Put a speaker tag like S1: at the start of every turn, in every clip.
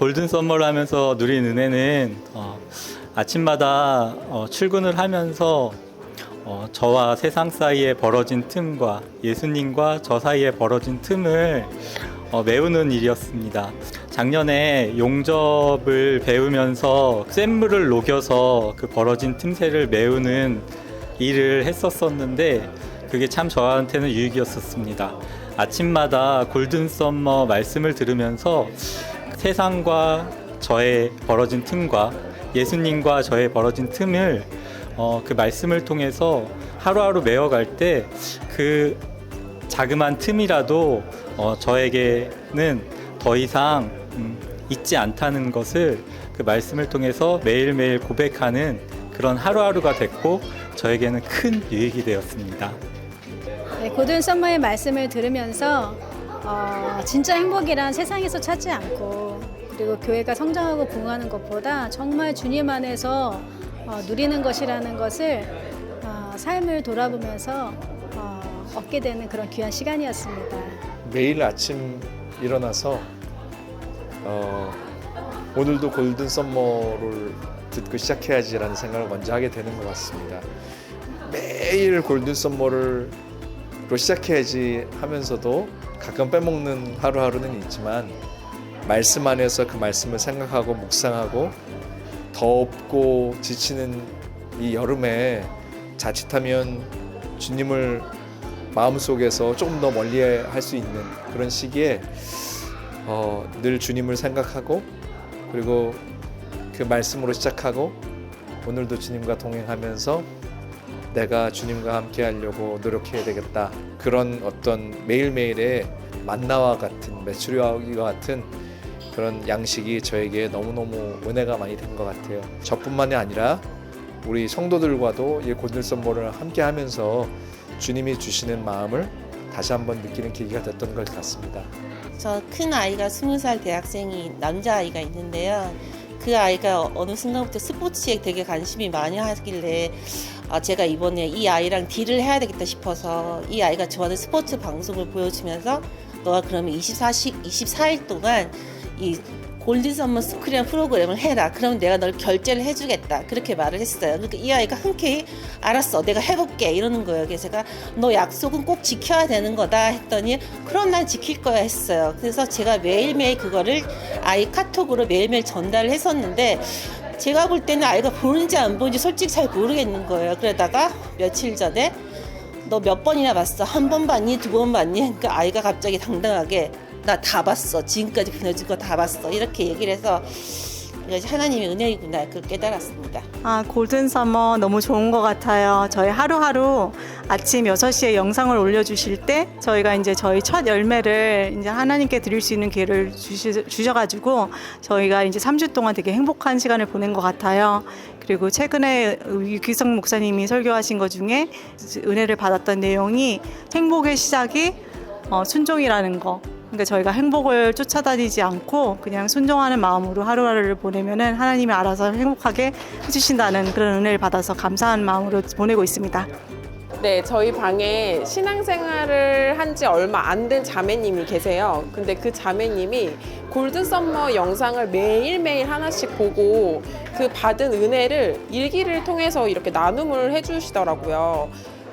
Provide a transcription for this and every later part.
S1: 골든 썸머를 하면서 누린 은혜는 어, 아침마다 어, 출근을 하면서 어, 저와 세상 사이에 벌어진 틈과 예수님과 저 사이에 벌어진 틈을 어, 메우는 일이었습니다. 작년에 용접을 배우면서 샘물을 녹여서 그 벌어진 틈새를 메우는 일을 했었었는데 그게 참 저한테는 유익이었었습니다. 아침마다 골든 썸머 말씀을 들으면서 세상과 저의 벌어진 틈과 예수님과 저의 벌어진 틈을 어, 그 말씀을 통해서 하루하루 메워갈 때 그 자그만 틈이라도 어, 저에게는 더 이상 음, 있지 않다는 것을 그 말씀을 통해서 매일매일 고백하는 그런 하루하루가 됐고 저에게는 큰 유익이 되었습니다.
S2: 네, 고든 썸머의 말씀을 들으면서 어, 진짜 행복이란 세상에서 찾지 않고 그리고 교회가 성장하고 부흥하는 것보다 정말 주님 안에서 어, 누리는 것이라는 것을 어, 삶을 돌아보면서 어, 얻게 되는 그런 귀한 시간이었습니다.
S3: 매일 아침 일어나서 어, 오늘도 골든 썸머를 듣고 시작해야지라는 생각을 먼저 하게 되는 것 같습니다. 매일 골든 썸머를 로 시작해야지 하면서도 가끔 빼먹는 하루하루는 있지만 말씀 안에서 그 말씀을 생각하고 묵상하고 덥고 지치는 이 여름에 자칫하면 주님을 마음속에서 조금 더 멀리 할 수 있는 그런 시기에 어, 늘 주님을 생각하고 그리고 그 말씀으로 시작하고 오늘도 주님과 동행하면서 내가 주님과 함께 하려고 노력해야 되겠다. 그런 어떤 매일매일의 만나와 같은 메추리와 같은 그런 양식이 저에게 너무너무 은혜가 많이 된 것 같아요. 저뿐만이 아니라 우리 성도들과도 이 썸머를 함께 하면서 주님이 주시는 마음을 다시 한번 느끼는 계기가 됐던 것 같습니다.
S4: 저 큰 아이가 스무 살 대학생이 남자 아이가 있는데요. 그 아이가 어느 순간부터 스포츠에 되게 관심이 많이 하길래 아, 제가 이번에 이 아이랑 딜을 해야 되겠다 싶어서 이 아이가 좋아하는 스포츠 방송을 보여주면서 너가 그러면 24시 24일 동안 이 골든 썸머 스쿨이라는 프로그램을 해라. 그럼 내가 널 결제를 해주겠다. 그렇게 말을 했어요. 그러니까 이 아이가 흔쾌히 알았어. 내가 해볼게. 이러는 거예요. 그래서 제가 너 약속은 꼭 지켜야 되는 거다 했더니 그럼 난 지킬 거야 했어요. 그래서 제가 매일매일 그거를 아이 카톡으로 매일매일 전달을 했었는데 제가 볼 때는 아이가 보는지 안 보는지 솔직히 잘 모르겠는 거예요. 그러다가 며칠 전에 너 몇 번이나 봤어? 한 번 봤니? 두 번 봤니? 그러니까 아이가 갑자기 당당하게 나 다 봤어. 지금까지 보내준 거 다 봤어. 이렇게 얘기를 해서 이거 하나님의 은혜이구나 그걸 깨달았습니다.
S5: 아, 골든 서머 너무 좋은 것 같아요. 저희 하루하루 아침 6시에 영상을 올려주실 때 저희가 이제 저희 첫 열매를 이제 하나님께 드릴 수 있는 기회를 주시, 주셔가지고 저희가 이제 3주 동안 되게 행복한 시간을 보낸 것 같아요. 그리고 최근에 유기성 목사님이 설교하신 것 중에 은혜를 받았던 내용이 행복의 시작이 어, 순종이라는 거. 그러니까 저희가 행복을 쫓아다니지 않고 그냥 순종하는 마음으로 하루하루를 보내면은 하나님이 알아서 행복하게 해주신다는 그런 은혜를 받아서 감사한 마음으로 보내고 있습니다.
S6: 네, 저희 방에 신앙생활을 한 지 얼마 안 된 자매님이 계세요. 근데 그 자매님이 골든 썸머 영상을 매일매일 하나씩 보고 그 받은 은혜를 일기를 통해서 이렇게 나눔을 해주시더라고요.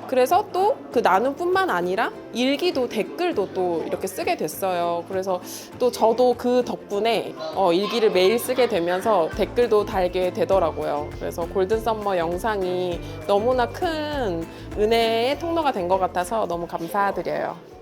S6: 그래서 또 그 나눔뿐만 아니라 일기도 댓글도 또 이렇게 쓰게 됐어요. 그래서 또 저도 그 덕분에 어, 일기를 매일 쓰게 되면서 댓글도 달게 되더라고요. 그래서 골든 썸머 영상이 너무나 큰 은혜의 통로가 된 것 같아서 너무 감사드려요.